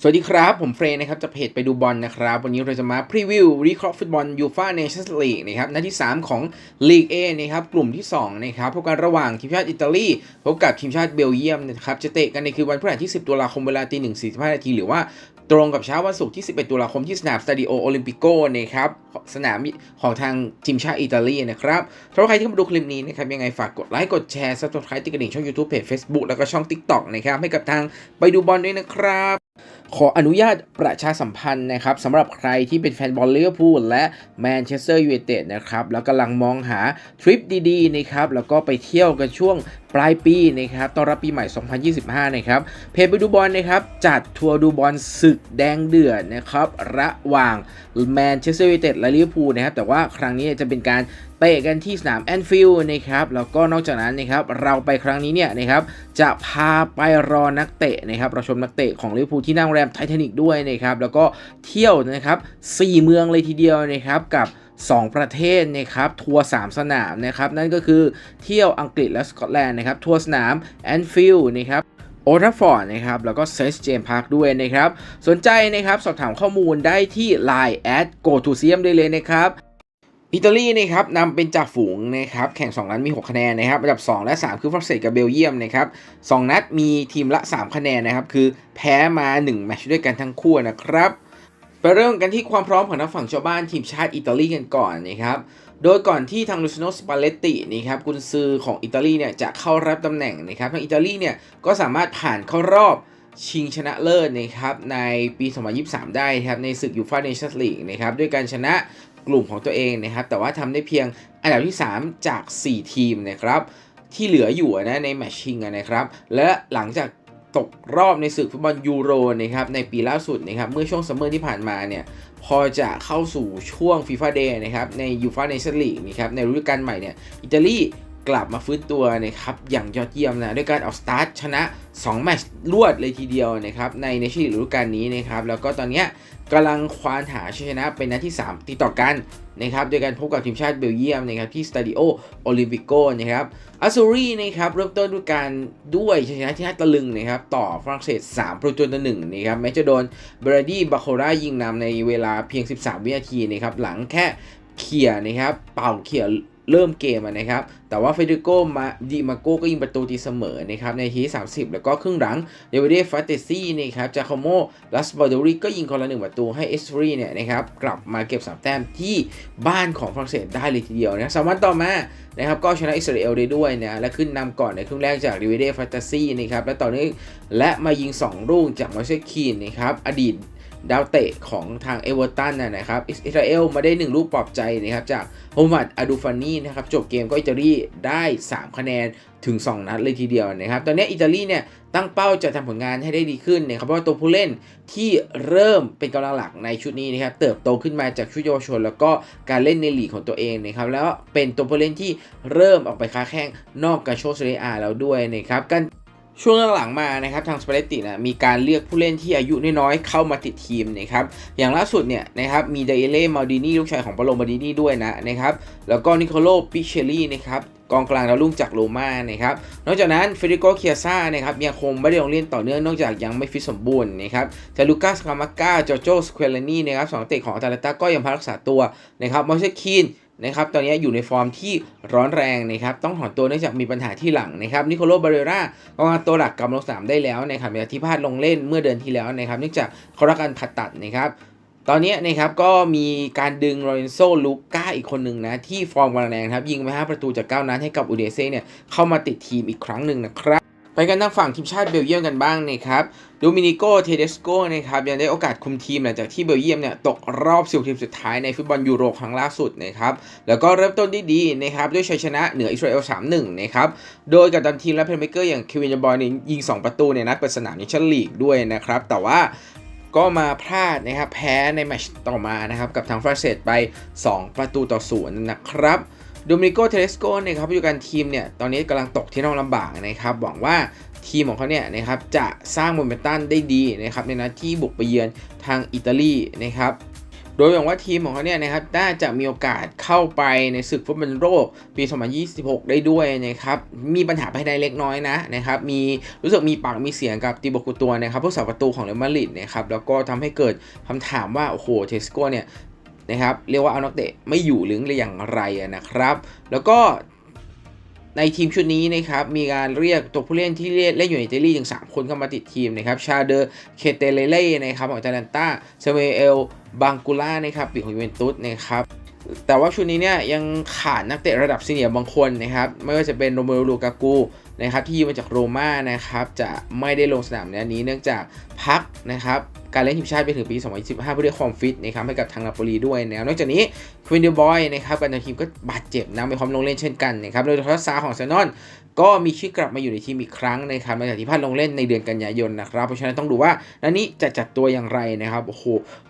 สวัสดีครับ ผมเฟรนนะครับจากเพจไปดูบอลนะครับ วันนี้เราจะมาพรีวิวรีคอร์ฟุตบอลยูฟ่าเนชั่นส์ลีกนะครับนัดที่ 3 ของลีก A นะครับกลุ่มที่ 2 นะครับพบกันระหว่างทีมชาติอิตาลีพบกับทีมชาติเบลเยียมนะครับจะเตะกันในคืนวันพฤหัสที่ 10 ตุลาคมเวลาตีหนึ่งสี่สิบห้านาทีหรือว่าตรงกับเช้าวันศุกร์ที่ 11 ตุลาคมที่สนามสตาดิโอโอลิมปิโกนะครับสนามของทางทีมชาติอิตาลีนะครับสำหรับใครที่มาดูคลิปนี้นะครับยังไงฝากกดไลค์กดแชร์ซับสไครต์ติดกระดิ่งช่อง YouTube เพจ Facebook แล้วก็ช่อง TikTok นะครับให้กับทางไปดูบอลด้วยนะครับ ขออนุญาตประชาสัมพันธ์นะครับสำหรับใครที่เป็นแฟนบอลลิเวอร์พูลและแมนเชสเตอร์ยูไนเต็ดนะครับแล้วกำลังมองหาทริปดีๆนะครับแล้วก็ไปเที่ยวกันช่วงปลายปีนะครับต้อนรับปีใหม่ 2025 นะครับเพจไปดูบอลนะครับจัดทัวร์ดูบอลศึกแดงเดือดนะครับระหว่างแมนเชสเตอร์ยูไนเต็ดและลิเวอร์พูลนะครับแต่ว่าครั้งนี้จะเป็นการ เตะกันที่สนามแอนฟิลด์นะครับแล้วก็นอกจากนั้นนะครับเราไปครั้งนี้เนี่ยนะครับจะพาไปรอนักเตะนะครับเราชมนักเตะของลิเวอร์พูลที่นั่งโรงแรมไททานิกด้วยนะครับแล้วก็เที่ยวนะครับ4เมืองเลยทีเดียวนะครับกับ2 ประเทศนะครับทัวร์3สนามนะครับนั่นก็คือเที่ยวอังกฤษและสกอตแลนด์นะครับทัวร์สนามแอนฟิลด์นะครับโอทัฟฟอร์ดนะครับแล้วก็เซสเจมพาร์คด้วยนะครับ สนใจนะครับ สอบถามข้อมูลได้ที่ Line แอด go to s i u m ได้เลยนะครับ อิตาลีนะครับนำเป็นจ่าฝูงนะครับแข่ง 2 นัดมี 6 คะแนนนะครับอันดับ 2 และ 3 คือฝรั่งเศสกับเบลเยียมนะครับ2นัดมีทีมละ 3 คะแนนนะครับคือแพ้มา 1 แมตช์ด้วยกันทั้งคู่นะครับไปเริ่มกันที่ความพร้อมของนักฝั่งชาวบ้านทีมชาติอิตาลีกันก่อนนะครับโดยก่อนที่ทางลูซิโนสปาเลตตินะครับกุนซือของอิตาลีเนี่ยจะเข้ารับตำแหน่งนะครับทางอิตาลีเนี่ยก็สามารถผ่านเข้ารอบชิงชนะเลิศนะครับในปี 2023 ได้ครับในศึกยูฟ่าเนชั่นลีกนะครับด้วยการชนะ กลุ่มของตัวเองนะครับ แต่ว่าทำได้เพียงอันดับที่ 3 จาก 4 ทีมนะครับที่เหลืออยู่นะในแมชชิงนะครับ และหลังจากตกรอบในศึกฟุตบอลยูโรนะครับในปีล่าสุดนะครับเมื่อช่วงซัมเมอร์ที่ผ่านมาเนี่ยพอจะเข้าสู่ช่วงฟีฟ่าเดย์นะครับในยูฟ่าเนชั่นลีกนะครับในฤดูกาลใหม่เนี่ยอิตาลี กลับมาฟื้นตัวนะครับอย่างยอดเยี่ยมนะด้วยการออกสตาร์ทชนะ2แมตช์รวดเลยทีเดียวนะครับในในชีวิตฤดูกาลนี้นะครับแล้วก็ตอนนี้กำลังควานหาชัยชนะเป็นนัดที่ 3 ติดต่อกันนะครับโดยการพบกับทีมชาติเบลเยียมนะครับที่สตาดิโอโอลิมปิโกนะครับอาซูรีนะครับเริ่มต้นด้วยการด้วยชัยชนะที่น่าตะลึงนะครับต่อฝรั่งเศส3ประตูต่อหนึ่งนะครับแม้จะโดนเบรดี้บาโครายิงนำในเวลาเพียง 13 วินาทีนะครับหลังแค่เขี่ยนะครับเป่าเขี่ย เริ่มเกมนะครับ แต่ว่าเฟเดริโกมาดิมาโกก็ยิงประตูตีเสมอนะครับในทีที่30 แล้วก็ครึ่งหลังเดวิดฟาเตซี่นะครับจาโคโมลัสบอดริก็ยิงคนละหนึ่งประตูให้เอสฟรีเนี่ยนะครับกลับมาเก็บ3แต้มที่บ้านของฝรั่งเศสได้เลยทีเดียวนะสามวันต่อมานะครับก็ชนะอิสราเอลได้ด้วยนะและขึ้นนำก่อนในครึ่งแรกจากเดวิดฟาเตซี่นะครับและต่อเนื่องและมายิง 2 ลูกจากมาเชคีนนะครับอดีต ดาวเตะของทางเอเวอร์ตันนะครับอิสราเอลมาได้ 1 ลูกปลอบใจนะครับจากโฮมัดอาดูฟานีนะครับจบเกมก็อิตาลีได้ 3 คะแนนถึง 2 นัดเลยทีเดียวนะครับ ตอนนี้อิตาลีเนี่ยตั้งเป้าจะทำผลงานให้ได้ดีขึ้นนะครับเพราะว่าตัวผู้เล่นที่เริ่มเป็นกำลังหลักในชุดนี้นะครับเติบโตขึ้นมาจากชุดเยาวชน แล้วก็การเล่นในลีกของตัวเองนะครับแล้วเป็นตัวผู้เล่นที่เริ่มออกไปค้าแข่งนอกกาโชเซเรียแล้วด้วยนะครับการ ช่วงหลังๆมานะครับทางสเปเรตินะมีการเลือกผู้เล่นที่อายุน้อยๆเข้ามาติดทีมนะครับอย่างล่าสุดเนี่ยนะครับมีไดเอเล่มาดินีลูกชายของปาโลมาดินีด้วยนะนะครับแล้วก็นิโคโลปิเชลี่นะครับกองกลางดาวรุ่งจากโรม่านะครับ นอกจากนั้นเฟเดริโกเคียซ่านะครับยังคงไม่ได้ลงเล่นต่อเนื่องนอกจากยังไม่ฟิตสมบูรณ์นะครับแต่ลูกัสคามาก้าจอโจสควลนี่นะครับสองนักเตะของอาตาเลนตาก็ยังพักรักษาตัวนะครับมอเซคีน นะครับตอนนี้อยู่ในฟอร์มที่ร้อนแรงนะครับต้องถอนตัวเนื่องจากมีปัญหาที่หลังนะครับนิโคโลบาเรร่ากองกลาตัวหลักกลับลงสนามได้แล้วนะครับที่พลาดลงเล่นเมื่อเดือนที่แล้วนะครับเนื่องจากเขารับการผ่าตัดนะครับตอนนี้นะครับก็มีการดึงโรนโซลูก้าอีกคนหนึ่งนะที่ฟอร์มกำลังแรงครับยิงไป5ประตูจาก 9นัดให้กับอูเดเซ่เนี่ยเข้ามาติดทีมอีกครั้งหนึ่งนะครับ ไปกันทางฝั่งทีมชาติเบลเยียมกันบ้างนะครับโดมินิโกเทเดสโกนะครับยังได้โอกาสคุมทีมหลังจากที่เบลเยียมเนี่ยตกรอบสิบทีมสุดท้ายในฟุตบอลยูโรครั้งล่าสุดนะครับแล้วก็เริ่มต้นได้ดีนะครับด้วยชัยชนะเหนืออิสราเอล 3-1 นะครับโดยกับตันทีมและเพลย์เมเกอร์อย่างเควินยาบอยเนี่ยยิง 2 ประตูในนัดเปิดสนามในชั้นลีกด้วยนะครับแต่ว่าก็มาพลาดนะครับแพ้ในแมตช์ต่อมานะครับกับทางฝรั่งเศสไป 2 ประตูต่อศูนย์นะครับ โดมิโกเทเลสโกนะครับผู้จัดการทีมเนี่ยตอนนี้กำลังตกที่น่าลำบากนะครับหวังว่าทีมของเขาเนี่ยนะครับจะสร้างโมเมนตัมได้ดีนะครับในนัดที่บุกไปเยือนทางอิตาลีนะครับโดยหวังว่าทีมของเขาเนี่ยนะครับน่าจะมีโอกาสเข้าไปในศึกฟุตบอลโลกปี 2026 ได้ด้วยนะครับมีปัญหาภายในเล็กน้อยนะนะครับมีรู้สึกมีปากมีเสียงกับติโบกุตัวนะครับผู้สาประตูของเรอัลมาดริดนะครับแล้วก็ทำให้เกิดคำถามว่าโอ้โหเทสโก้เนี่ย นะครับ เรียกว่าเอานักเตะไม่อยู่หรืออย่างไรนะครับ แล้วก็ในทีมชุดนี้นะครับมีการเรียกตัวผู้เล่นที่เล่นอยู่ในอิตาลีถึง 3 คนเข้ามาติดทีมนะครับชาเดอร์เคเตเลเล่นะครับของอาลันตาเซเมเอลบังกูล่านะครับปีของยูเวนตุสนะครับ แต่ว่าชุดนี้เนี่ยยังขาดนักเตะระดับซีเนียร์บางคนนะครับไม่ว่าจะเป็นโรเมโรลูกากูนะครับที่ยืมมาจากโรม่านะครับจะไม่ได้ลงสนามในอันนี้เนื่องจากพักนะครับการเล่นทีมชาติไปถึงปี 2025เพื่อเรียกความฟิตนะครับให้กับทางนาโปลีด้วยนะนอกจากนี้ควินเดบอยนะครับกับทีมก็บาดเจ็บนะไม่พร้อมลงเล่นเช่นกันนะครับโดยทอสซาของเซนอนก็มีชื่อกลับมาอยู่ในทีมอีกครั้งนะครับหลังจากที่พลาดลงเล่นในเดือนกันยายนนะครับเพราะฉะนั้นต้องดูว่านันนี้จะจัดตัวอย่างไรนะครับโอ้โห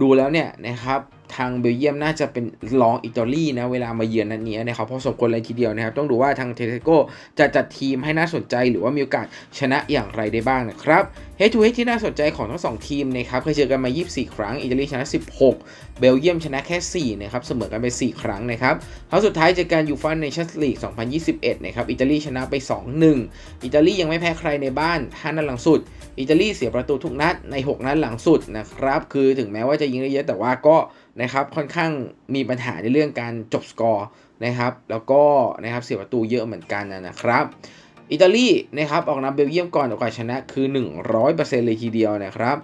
ดูแล้วเนี่ยนะครับ ทางเบลเยียมน่าจะเป็นรองอิตาลีนะเวลามาเยือนนัดนี้นะครับเพราะสมควรเลยทีเดียวนะครับ ต้องดูว่าทางเทเทโกจะจัดทีมให้น่าสนใจหรือว่ามีโอกาสชนะอย่างไรได้บ้างนะครับเฮทูเฮที่น่าสนใจของทั้งสองทีมนะครับเคยเจอกันมา 24 ครั้ง อิตาลีชนะ 16 เบลเยียมชนะแค่ 4 นะครับ เสมอกันไป 4 ครั้งนะครับครั้งสุดท้ายเจอกันยูฟ่าเนชั่นสลีก 2021 นะครับ อิตาลีชนะไป 2-1 อิตาลียังไม่แพ้ใครในบ้าน5นัดหลังสุด อิตาลีเสียประตูทุกนัดใน 6 นัดหลังสุดนะครับ คือถึงแม้ว่าจะยิงได้เยอะแต่ว่าก็นะครับค่อนข้างมีปัญหาในเรื่องการจบสกอร์นะครับ แล้วก็นะครับเสียประตูเยอะเหมือนกันนะครับ อิตาลีนะครับออกนำเบลเยียมก่อนโอกาสชนะคือ 100%เลยทีเดียวนะครับ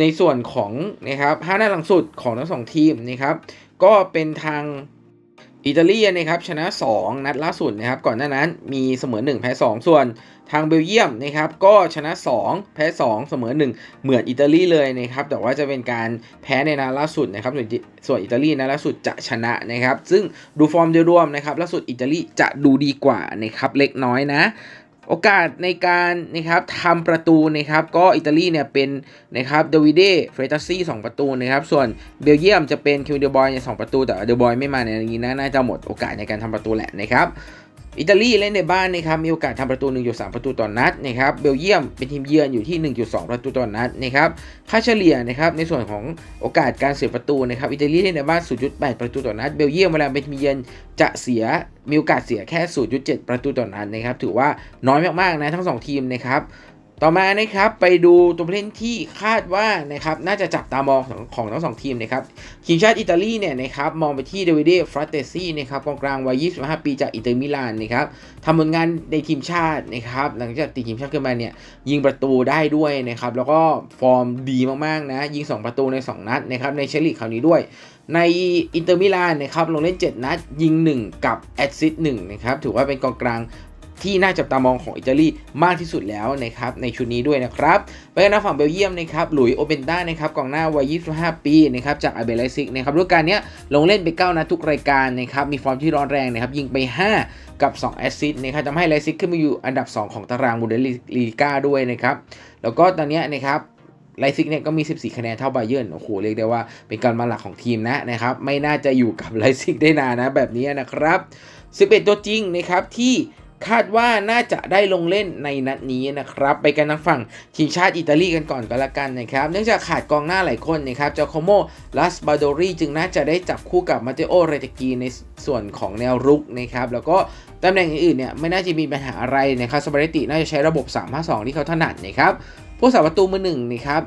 ในส่วนของนะครับห้าหนัดหลังสุดของทั้งสองทีมนะครับก็เป็นทาง อิตาลีนะครับชนะ 2 นัดล่าสุดนะครับก่อนหน้านั้นมีเสมอ 1 แพ้ 2 ส่วนทางเบลเยียมนะครับก็ชนะ 2 แพ้ 2 เสมอ 1 เหมือนอิตาลีเลยนะครับแต่ว่าจะเป็นการแพ้ในนัดล่าสุดนะครับส่วนส่วนอิตาลีนัดล่าสุดจะชนะนะครับซึ่งดูฟอร์มโดยรวมนะครับล่าสุดอิตาลีจะดูดีกว่านะครับเล็กน้อยนะ โอกาสในการนะครับทำประตูนะครับก็อิตาลีเนี่ยเป็นนะครับเดวิเดเฟรตัสซี่สประตูนะครับส่วนเบลเยียมจะเป็นคิวเดบอยเนี่ยสประตูแต่เดบอยไม่มาในนี้นะน่าจะหมดโอกาสในการทำประตูแหละนะครับ อิตาลีเล่นในบ้านนะครับมีโอกาสทำประตู 1.3 ประตูต่อนนัดนะครับเบลเยียมเป็นทีมเยือนอยู่ที่ 1.2 ประตูต่อนนัดนะครับค่าเฉลี่ยนะครับในส่วนของโอกาสการเสียประตูนะครับอิตาลีเล่นในบ้าน 0.8 ประตูต่อนนัดเบลเยียมเวลาเป็นทีมเยือนจะเสียมีโอกาสเสียแค่ 0.7 ประตูต่อนนัดนะครับถือว่าน้อยมากๆนะทั้ง 2 ทีมนะครับ ต่อมานะครับไปดูตัวผู้เล่นที่คาดว่านะครับน่าจะจับตามองของของทั้งสองทีมนะครับทีมชาติอิตาลีเนี่ยนะครับมองไปที่เดวิดฟรัตเตซี่นะครับกองกลางวัย 25 ปีจากอินเตอร์มิลานนะครับทำผลงานในทีมชาตินะครับหลังจากติดทีมชาติขึ้นมาเนี่ยยิงประตูได้ด้วยนะครับแล้วก็ฟอร์มดีมากๆนะยิง 2 ประตูใน 2 นัดนะครับในเชลิกคราวนี้ด้วยในอินเตอร์มิลานนะครับลงเล่น 7 นัดยิง 1 กับแอดซิสต์1นะครับถือว่าเป็นกองกลาง ที่น่าจับตามองของอิตาลีมากที่สุดแล้วนะครับในชุดนี้ด้วยนะครับไปกันนะฝั่งเบลเยียมนะครับหลุยโอเบนต้านะครับกองหน้าวัย 25 ปีนะครับจากอาเบลไลซิกนะครับฤดูกาลนี้ลงเล่นไป 9นัดทุกรายการนะครับมีฟอร์มที่ร้อนแรงนะครับยิงไป 5 กับ 2 แอสซิสต์นะครับทำให้ไลซิกขึ้นมาอยู่อันดับ 2 ของตารางบูเดสลีกาด้วยนะครับแล้วก็ตอนนี้นะครับไลซิกเนี่ยก็มี 14 คะแนนเท่าไบเยอร์นโอ้โห เรียกได้ว่าเป็นการมาหลักของทีมนะนะครับ ไม่น่าจะอยู่กับไลซิกได้นานนะแบบนี้นะครับ 11 ตัวจริงนะครับที่ คาดว่าน่าจะได้ลงเล่นในนัดนี้นะครับ ไปกันทางฝั่งทีมชาติอิตาลีกันก่อนก็แล้วกันนะครับ เนื่องจากขาดกองหน้าหลายคนนะครับจาโคโมลัสบาโดรีจึงน่าจะได้จับคู่กับมาเตโอเรตกีในส่วนของแนวรุกนะครับ แล้วก็ตำแหน่งอื่นๆเนี่ยไม่น่าจะมีปัญหาอะไรนะครับสปาเรติน่าจะใช้ระบบ 3-5-2 ที่เขาถนัดนะครับผู้สาประตูมือหนึ่งนะครับ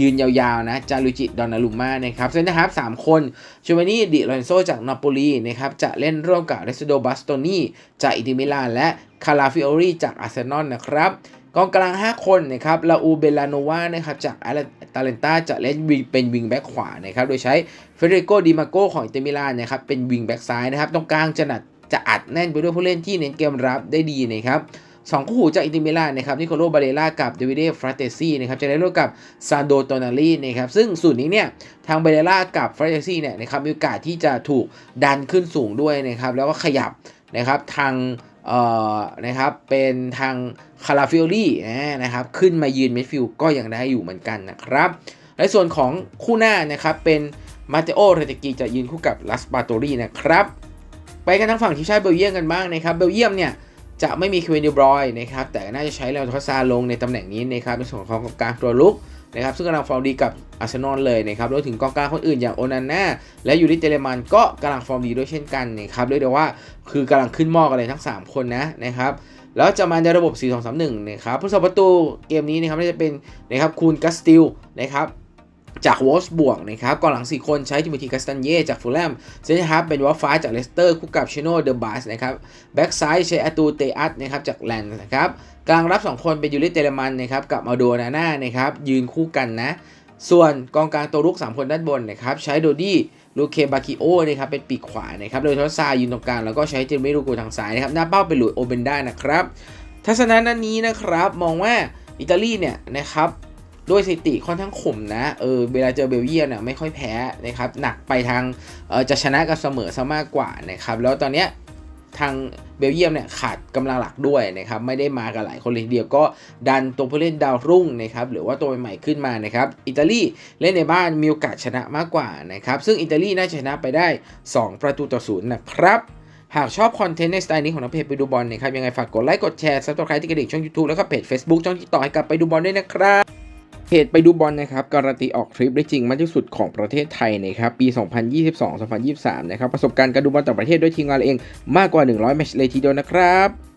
ยืนยาวๆนะจารุจิดอนนารุม่านะครับเซนนะครับสามคนชูมานี่ดิโรนโซจากนาโปลีนะครับจะเล่นร่วมกับเรสโดบัสโตนีจากอิตอร์มิลานและคาราฟิโอรีจากอาร์เซนอลนะครับกองกลาง 5 คนนะครับลาอูเบลาโนวานะครับจากอาตาเลนตาจะเล่นเป็นวิงแบ็กขวานะครับโดยใช้เฟเดริโกดิมาโกของอิตอร์มิลานนะครับเป็นวิงแบ็กซ้ายนะครับตรงกลางจะหนัดจะอัดแน่นไปด้วยผู้เล่นที่เน้นเกมรับได้ดีนะครับ สองคู่หูจากอินเตอร์มิลานนะครับนิโคโลบาเรล่ากับเดวิดฟราเตซี่นะครับจะได้ร่วมกับซานโดโตนาลีนะครับซึ่งสูตรนี้เนี่ยทางบาเรล่ากับฟราเตซี่เนี่ยนะครับมีโอกาสที่จะถูกดันขึ้นสูงด้วยนะครับแล้วก็ขยับนะครับทางเอ่อนะครับเป็นทางคาราฟิโอลี่นะครับขึ้นมายืนมิดฟิลด์ก็ยังได้อยู่เหมือนกันนะครับในส่วนของคู่หน้านะครับเป็นมาเตโอเรตกีจะยืนคู่กับลัสปาโตรีนะครับไปกันทางฝั่งทีมชาติเบลเยียมกันบ้างนะครับเบลเยียมเนี่ย จะไม่มีเควินดิบรอยนะครับแต่น่าจะใช้เลวทอซาลงในตำแหน่งนี้นะครับในส่วนของการตัวลุกนะครับซึ่งกำลังฟอร์มดีกับอาร์เซนอลเลยนะครับรวมถึงกองกลางคนอื่นอย่างโอนาน่าและยูริเตเลมันก็กำลังฟอร์มดีด้วยเช่นกันนะครับเรียกได้ว่าคือกำลังขึ้นหม้อกันเลยทั้ง 3 คนนะนะครับแล้วจะมาในระบบ 4 2 3 1 นะครับผู้สาประตูเกมนี้นะครับน่าจะเป็นนะครับคูนกัสติลนะครับ จากวอลส์บวกนะครับกองหลัง 4 คนใช้ทิมธีกัสตันเย่จากฟูลแลมเซนฮาร์เป็นวอลฟ้าจากเลสเตอร์คู่กับชิโนเดอร์บาสนะครับแบ็กซ้ายใช้อาตูเตอัสนะครับจากแลนด์นะครับกลางรับ 2 คนเป็นยูริเตเลมันนะครับกับมาโดนาน่านะครับยืนคู่กันนะ ส่วนกองกลางตัวรุก 3 คนด้านบนนะครับใช้โดดี้ลูเคบาคิโอนะครับเป็นปีกขวานะครับโดยทอสซายืนตรงกลางแล้วก็ใช้เจเมรูโกทางซ้ายนะครับหน้าเป้าเป็นหลุยโอเบนด้านะครับทัศนะนั้นนี้นะครับมองว่าอิตาลีเนี่ยนะครับ ด้วยสถิติค่อนข้างข่มนะเออเวลาเจอเบลเยียมเนี่ยไม่ค่อยแพ้นะครับหนักไปทางเออจะชนะกับเสมอซะมากกว่านะครับแล้วตอนเนี้ยทางเบลเยียมเนี่ยขาดกำลังหลักด้วยนะครับไม่ได้มากันหลายคนเลยทีเดียวก็ดันตัวผู้เล่นดาวรุ่งนะครับหรือว่าตัวใหม่ขึ้นมานะครับอิตาลีเล่นในบ้านมีโอกาสชนะมากกว่านะครับซึ่งอิตาลีน่าจะชนะไปได้ 2 ประตูต่อศูนย์นะครับหากชอบคอนเทนต์ในสไตล์นี้ของนักเพจไปดูบอลนะครับยังไงฝากกดไลค์กดแชร์ซับสไครต์ที่กระดิ่งช่อง YouTube แล้วก็เพจ Facebook ช่องที่ต่อให้กลับไปดูบอลด้วยนะครับ เหตุไปดูบอลนะครับการันตีออกทริปได้จริงมากที่สุดของประเทศไทยนะครับปี 2022-2023 นะครับประสบการณ์การดูบอลต่างประเทศด้วยทีมงานเราเองมากกว่า 100 แมตช์เลยทีเดียวนะครับ